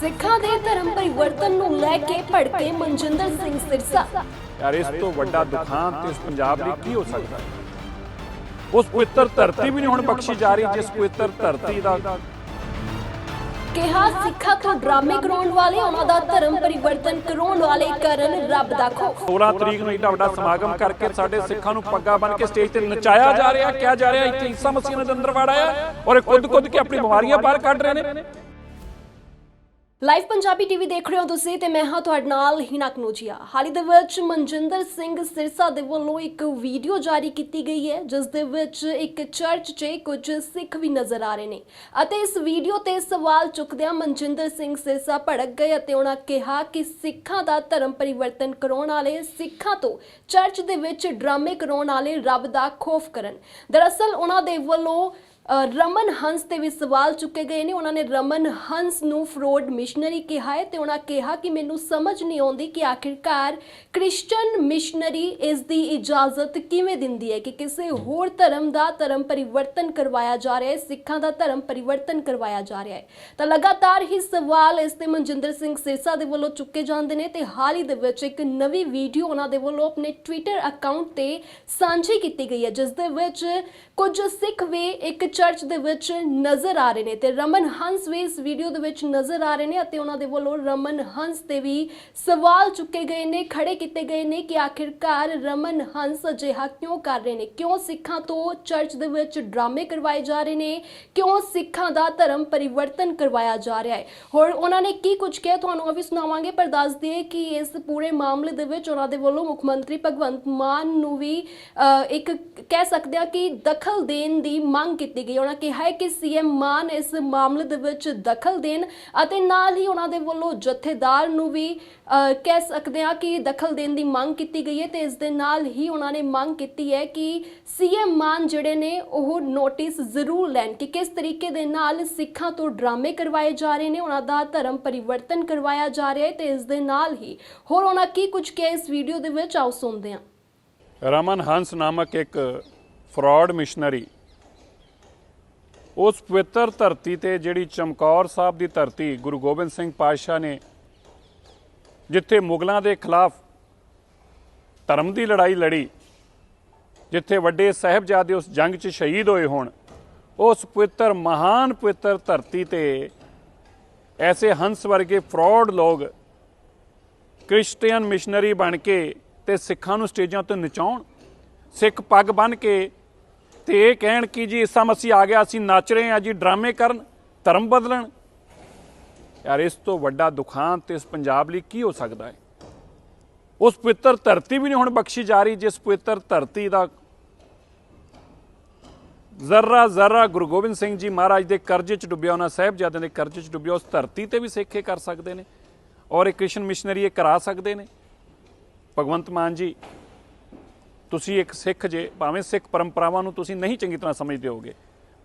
ਸਿੱਖਾਂ ਦੇ ਧਰਮ ਪਰਿਵਰਤਨ ਨੂੰ ਲੈ ਕੇ ਭੜਕੇ ਮਨਜਿੰਦਰ ਸਿੰਘ ਸਿਰਸਾ। ਯਾਰ ਇਸ ਤੋਂ ਵੱਡਾ ਦੁਖਾਂਤ ਇਸ ਪੰਜਾਬ ਲਈ ਕੀ ਹੋ ਸਕਦਾ ਉਸ ਪਵਿੱਤਰ ਧਰਤੀ ਵੀ ਨਹੀਂ ਹੁਣ ਬਖਸ਼ੀ ਜਾ ਰਹੀ ਜਿਸ ਪਵਿੱਤਰ ਧਰਤੀ ਦਾ ਕਿਹਾ ਸਿੱਖਾਂ ਤੋਂ ਡਰਾਮੇ ਕਰਾਉਣ ਵਾਲੇ ਉਹਨਾਂ ਦਾ ਧਰਮ ਪਰਿਵਰਤਨ ਕਰਾਉਣ ਵਾਲੇ ਕਰਨ ਰੱਬ ਦਾ ਖੌਫ 16 ਤਰੀਕ ਨੂੰ ਏਡਾ ਵੱਡਾ ਸਮਾਗਮ ਕਰਕੇ ਸਾਡੇ ਸਿੱਖਾਂ ਨੂੰ ਪੱਗਾ ਬਨ ਕੇ ਸਟੇਜ ਤੇ ਨਚਾਇਆ ਜਾ ਰਿਹਾ ਕਿਹਾ ਜਾ ਰਿਹਾ ਇੱਥੇ ਈਸਾ ਮਸੀਹ ਨੇ ਅੰਦਰ ਵੜਾਇਆ ਔਰ ਇਹ ਖੁਦ ਖੁਦ ਕੇ ਆਪਣੀ ਬਿਮਾਰੀਆਂ ਬਾਹਰ ਕੱਢ ਰਹੇ ਨੇ। ਲਾਈਵ ਪੰਜਾਬੀ ਟੀਵੀ ਦੇਖ ਰਹੇ ਹੋ ਤੁਸੀਂ ਤੇ ਮੈਂ ਹਾਂ ਤੁਹਾਡੇ ਨਾਲ ਹਿਨਾ ਕਨੋਜੀਆ। ਹਾਲ ਹੀ ਦੇ ਵਿੱਚ ਮਨਜਿੰਦਰ ਸਿੰਘ ਸਿਰਸਾ ਦੇ ਵੱਲੋਂ ਇੱਕ ਵੀਡੀਓ ਜਾਰੀ ਕੀਤੀ ਗਈ ਹੈ, ਜਿਸ ਦੇ ਵਿੱਚ ਇੱਕ ਚਰਚ 'ਚ ਕੁਝ ਸਿੱਖ ਵੀ ਨਜ਼ਰ ਆ ਰਹੇ ਨੇ। ਅਤੇ ਇਸ ਵੀਡੀਓ ਤੇ ਸਵਾਲ ਚੁੱਕਦਿਆਂ ਮਨਜਿੰਦਰ ਸਿੰਘ ਸਿਰਸਾ ਭੜਕ ਗਏ ਅਤੇ ਉਹਨਾਂ ਕਿਹਾ ਕਿ ਸਿੱਖਾਂ ਦਾ ਧਰਮ ਪਰਿਵਰਤਨ ਕਰਾਉਣ ਵਾਲੇ ਸਿੱਖਾਂ ਤੋਂ ਚਰਚ ਦੇ ਵਿੱਚ ਡਰਾਮੇ ਕਰਾਉਣ ਵਾਲੇ ਰੱਬ ਦਾ ਖੌਫ ਕਰਨ। ਦਰਅਸਲ ਉਹਨਾਂ ਦੇ ਵੱਲੋਂ ਰਮਨ ਹੰਸ ਤੇ ਵੀ ਸਵਾਲ ਚੁੱਕੇ ਗਏ ਨੇ। ਉਹਨਾਂ ਨੇ ਰਮਨ ਹੰਸ ਨੂੰ ਫਰੋਡ ਮਿਸ਼ਨਰੀ ਕਿਹਾ ਹੈ ਤੇ ਉਹਨਾਂ ਕਿਹਾ ਕਿ ਮੈਨੂੰ ਸਮਝ ਨਹੀਂ ਆਉਂਦੀ ਕਿ ਆਖਿਰਕਾਰ ਕ੍ਰਿਸਚੀਅਨ ਮਿਸ਼ਨਰੀ ਇਸ ਦੀ ਇਜਾਜ਼ਤ ਕਿਵੇਂ ਦਿੰਦੀ ਹੈ ਕਿ ਕਿਸੇ ਹੋਰ ਧਰਮ ਦਾ ਧਰਮ ਪਰਿਵਰਤਨ ਕਰਵਾਇਆ ਜਾ ਰਿਹਾ ਹੈ, ਸਿੱਖਾਂ ਦਾ ਧਰਮ ਪਰਿਵਰਤਨ ਕਰਵਾਇਆ ਜਾ ਰਿਹਾ ਹੈ। ਤਾਂ ਲਗਾਤਾਰ ਹੀ ਸਵਾਲ ਇਸ ਤੇ ਮਨਜਿੰਦਰ ਸਿੰਘ ਸਿਰਸਾ ਦੇ ਵੱਲੋਂ ਚੁੱਕੇ ਜਾਂਦੇ ਨੇ ਤੇ ਹਾਲ ਹੀ ਦੇ ਵਿੱਚ ਇੱਕ ਨਵੀਂ ਵੀਡੀਓ ਉਹਨਾਂ ਦੇ ਵੱਲੋਂ ਆਪਣੇ ਟਵਿੱਟਰ ਅਕਾਊਂਟ ਤੇ ਸਾਂਝੀ ਕੀਤੀ ਗਈ ਹੈ, ਜਿਸ ਦੇ ਵਿੱਚ ਕੁਝ ਸਿੱਖ ਵੀ ਇੱਕ ਚਰਚ ਦੇ ਵਿੱਚ ਨਜ਼ਰ ਆ ਰਹੇ ਨੇ ਤੇ ਰਮਨ ਹੰਸ ਵੀ ਇਸ ਵੀਡੀਓ ਦੇ ਵਿੱਚ ਨਜ਼ਰ ਆ ਰਹੇ ਨੇ ਅਤੇ ਉਹਨਾਂ ਦੇ ਵੱਲੋਂ ਰਮਨ ਹੰਸ ਤੇ ਵੀ ਸਵਾਲ ਚੁੱਕੇ ਗਏ ਨੇ ਖੜੇ ਕੀਤੇ ਗਏ ਨੇ ਕਿ ਆਖਿਰਕਾਰ ਰਮਨ ਹੰਸ ਅਜਿਹਾ ਕਿਉਂ ਕਰ ਰਹੇ ਨੇ? ਕਿਉਂ ਸਿੱਖਾਂ ਤੋਂ ਚਰਚ ਦੇ ਵਿੱਚ ਡਰਾਮੇ ਕਰਵਾਏ ਜਾ ਰਹੇ ਨੇ? ਕਿਉਂ ਸਿੱਖਾਂ ਦਾ ਧਰਮ ਪਰਿਵਰਤਨ ਕਰਵਾਇਆ ਜਾ ਰਿਹਾ ਹੈ? ਹੋਰ ਉਹਨਾਂ ਨੇ ਕੀ ਕੁਝ ਕਿਹਾ? ਤੁਹਾਨੂੰ ਉਹ ਵੀ ਸੁਣਾਵਾਂਗੇ ਪਰ ਦੱਸ ਦਈਏ ਕਿ ਇਸ ਪੂਰੇ ਮਾਮਲੇ ਦੇ ਵਿੱਚ ਉਹਨਾਂ ਦੇ ਵੱਲੋਂ ਮੁੱਖ ਮੰਤਰੀ ਭਗਵੰਤ ਮਾਨ ਨੂੰ ਵੀ ਅ, ਇੱਕ ਕਹਿ ਸਕਦੇ ਆ ਕਿ ਦਖਲ ਦੇਣ ਦੀ ਮੰਗ ਕੀਤੀ ਗਈ ਉਹਨਾਂ ਕਿਹਾ ਹੈ ਕਿ ਸੀਐਮ ਮਾਨ ਇਸ ਮਾਮਲੇ ਦੇ ਵਿੱਚ ਦਖਲ ਦੇਣ ਅਤੇ ਨਾਲ ਹੀ ਉਹਨਾਂ ਦੇ ਵੱਲੋਂ ਜਥੇਦਾਰ ਨੂੰ ਵੀ ਕਹਿ ਸਕਦੇ ਆ ਕਿ ਦਖਲ ਦੇਣ ਦੀ ਮੰਗ ਕੀਤੀ ਗਈ ਹੈ ਤੇ ਇਸ ਦੇ ਨਾਲ ਹੀ ਉਹਨਾਂ ਨੇ ਮੰਗ ਕੀਤੀ ਹੈ ਕਿ ਸੀਐਮ ਮਾਨ ਜਿਹੜੇ ਨੇ ਉਹ ਨੋਟਿਸ ਜ਼ਰੂਰ ਲੈਣ ਕਿ ਕਿਸ ਤਰੀਕੇ ਦੇ ਨਾਲ ਸਿੱਖਾਂ ਤੋਂ ਡਰਾਮੇ ਕਰਵਾਏ ਜਾ ਰਹੇ ਨੇ, ਉਹਨਾਂ ਦਾ ਧਰਮ ਪਰਿਵਰਤਨ ਕਰਵਾਇਆ ਜਾ ਰਿਹਾ ਹੈ ਤੇ ਇਸ ਦੇ ਨਾਲ ਹੀ ਹੋਰ ਉਹਨਾਂ ਕੀ ਕੁਝ ਕਿਹਾ ਇਸ ਵੀਡੀਓ ਦੇ ਵਿੱਚ, ਆਓ ਸੁਣਦੇ ਹਾਂ। ਰਮਨ ਹੰਸ ਨਾਮਕ ਇੱਕ ਫਰਾਡ ਮਿਸ਼ਨਰੀ ਉਸ ਪਵਿੱਤਰ ਧਰਤੀ ਤੇ ਜਿਹੜੀ ਚਮਕੌਰ ਸਾਹਿਬ ਦੀ ਧਰਤੀ ਗੁਰੂ ਗੋਬਿੰਦ ਸਿੰਘ ਪਾਤਸ਼ਾਹ ਨੇ, ਜਿੱਥੇ ਮੁਗਲਾਂ ਦੇ ਖਿਲਾਫ ਧਰਮ ਦੀ ਲੜਾਈ ਲੜੀ, ਜਿੱਥੇ ਵੱਡੇ ਸਾਹਿਬਜ਼ਾਦੇ ਉਸ ਜੰਗ 'ਚ ਸ਼ਹੀਦ ਹੋਏ ਹੋਣ, ਉਸ ਪਵਿੱਤਰ, ਮਹਾਨ ਪਵਿੱਤਰ ਧਰਤੀ ਤੇ ਐਸੇ ਹੰਸ ਵਰਗੇ ਫਰਾਡ ਲੋਕ ਕ੍ਰਿਸਚੀਅਨ ਮਿਸ਼ਨਰੀ ਬਣ ਕੇ ਤੇ ਸਿੱਖਾਂ ਨੂੰ ਸਟੇਜਾਂ ਤੇ ਨਚਾਉਣ, ਸਿੱਖ ਪੱਗ ਬੰਨ ਕੇ ਤੇ ਇਹ ਕਹਿਣ ਕਿ ਜੀ ਇਸ ਸਮ ਅਸੀਂ ਆ ਗਿਆ ਅਸੀਂ ਨੱਚ ਰਹੇ ਹਾਂ ਜੀ, ਡਰਾਮੇ ਕਰਨ, ਧਰਮ ਬਦਲਣ। ਯਾਰ ਇਸ ਤੋਂ ਵੱਡਾ ਦੁਖਾਂਤ ਇਸ ਪੰਜਾਬ ਲਈ ਕੀ ਹੋ ਸਕਦਾ ਹੈ? ਉਸ ਪਵਿੱਤਰ ਧਰਤੀ ਵੀ ਨਹੀਂ ਹੁਣ ਬਖਸ਼ੀ ਜਾ ਰਹੀ, ਜਿਸ ਪਵਿੱਤਰ ਧਰਤੀ ਦਾ ਜ਼ਰਾ ਜ਼ਰਾ ਗੁਰੂ ਗੋਬਿੰਦ ਸਿੰਘ ਜੀ ਮਹਾਰਾਜ ਦੇ ਕਰਜ਼ੇ 'ਚ ਡੁੱਬਿਆ, ਉਹਨਾਂ ਸਾਹਿਬਜ਼ਾਦਿਆਂ ਦੇ ਕਰਜ਼ੇ 'ਚ ਡੁੱਬਿਆ, ਉਸ ਧਰਤੀ ਤੇ ਵੀ ਸੇਖੇ ਕਰ ਸਕਦੇ ਨੇ। ਔਰ ਇਹ ਕ੍ਰਿਸ਼ਨ ਮਿਸ਼ਨਰੀ ਇਹ ਕਰਾ ਸਕਦੇ ਨੇ। ਭਗਵੰਤ ਮਾਨ ਜੀ ਤੁਸੀਂ ਇੱਕ ਸਿੱਖ ਜੇ, ਭਾਵੇਂ ਸਿੱਖ ਪਰੰਪਰਾਵਾਂ ਨੂੰ ਤੁਸੀਂ ਨਹੀਂ ਚੰਗੀ ਤਰ੍ਹਾਂ ਸਮਝਦੇ ਹੋਗੇ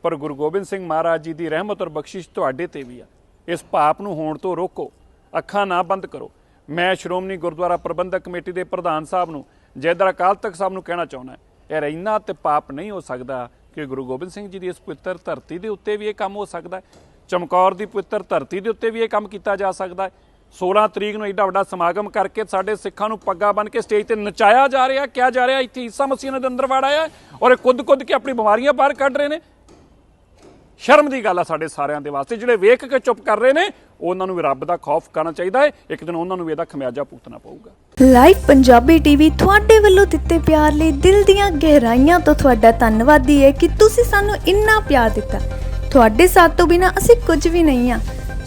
ਪਰ ਗੁਰੂ ਗੋਬਿੰਦ ਸਿੰਘ ਮਹਾਰਾਜ ਜੀ ਦੀ ਰਹਿਮਤ ਔਰ ਬਖਸ਼ਿਸ਼ ਤੁਹਾਡੇ ਤੇ ਵੀ ਆ। ਇਸ ਪਾਪ ਨੂੰ ਹੋਣ ਤੋਂ ਰੋਕੋ, ਅੱਖਾਂ ਨਾ ਬੰਦ ਕਰੋ। ਮੈਂ ਸ਼੍ਰੋਮਣੀ ਗੁਰਦੁਆਰਾ ਪ੍ਰਬੰਧਕ ਕਮੇਟੀ ਦੇ ਪ੍ਰਧਾਨ ਸਾਹਿਬ ਨੂੰ, ਜੈਦਰ ਅਕਾਲ ਤਖਤ ਸਾਹਿਬ ਨੂੰ ਕਹਿਣਾ ਚਾਹੁੰਦਾ ਯਾਰ ਇੰਨਾ ਤੇ ਪਾਪ ਨਹੀਂ ਹੋ ਸਕਦਾ ਕਿ ਗੁਰੂ ਗੋਬਿੰਦ ਸਿੰਘ ਜੀ ਦੀ ਇਸ ਪਵਿੱਤਰ ਧਰਤੀ ਦੇ ਉੱਤੇ ਵੀ ਇਹ ਕੰਮ ਹੋ ਸਕਦਾ ਚਮਕੌਰ ਦੀ ਪਵਿੱਤਰ ਧਰਤੀ ਦੇ ਉੱਤੇ ਵੀ ਇਹ ਕੰਮ ਕੀਤਾ ਜਾ ਸਕਦਾ 16 ਤਰੀਕ ਨੂੰ ਏਡਾ ਵੱਡਾ ਸਮਾਗਮ ਕਰਕੇ ਸਾਡੇ ਸਿੱਖਾਂ ਨੂੰ ਪੱਗਾ ਬਨ ਕੇ ਸਟੇਜ ਤੇ ਨਚਾਇਆ ਜਾ ਰਿਹਾ, ਕਿਹਾ ਜਾ ਰਿਹਾ, ਇੱਥੇ ਈਸਾ ਮਸੀਹ ਨੇ ਅੰਦਰ ਵੜਾਇਆ ਔਰ ਇਹ ਖੁਦ ਖੁਦ ਕੇ ਆਪਣੀ ਬਿਮਾਰੀਆਂ ਬਾਹਰ ਕੱਢ ਰਹੇ ਨੇ। ਸ਼ਰਮ ਦੀ ਗੱਲ ਆ ਸਾਡੇ ਸਾਰਿਆਂ ਦੇ ਵਾਸਤੇ, ਜਿਹੜੇ ਵੇਖ ਕੇ ਚੁੱਪ ਕਰ ਰਹੇ ਨੇ, ਉਹਨਾਂ ਨੂੰ ਵੀ ਰੱਬ ਦਾ ਖੌਫ ਕਰਨਾ ਚਾਹੀਦਾ ਹੈ, ਇੱਕ ਦਿਨ ਉਹਨਾਂ ਨੂੰ ਵੀ ਇਹਦਾ ਖਮਿਆਜਾ ਭੁਗਤਣਾ ਪਊਗਾ। ਲਾਈਵ ਪੰਜਾਬੀ ਟੀਵੀ ਤੁਹਾਡੇ ਵੱਲੋਂ ਦਿੱਤੇ ਪਿਆਰ ਲਈ ਦਿਲ ਦੀਆਂ ਗਹਿਰਾਈਆਂ ਤੋਂ ਤੁਹਾਡਾ ਧੰਨਵਾਦੀ ਹੈ ਕਿ ਤੁਸੀਂ ਸਾਨੂੰ ਇੰਨਾ ਪਿਆਰ ਦਿੱਤਾ। ਤੁਹਾਡੇ ਸਾਥ ਤੋਂ ਬਿਨਾ ਅਸੀਂ ਕੁਝ ਵੀ ਨਹੀਂ ਆ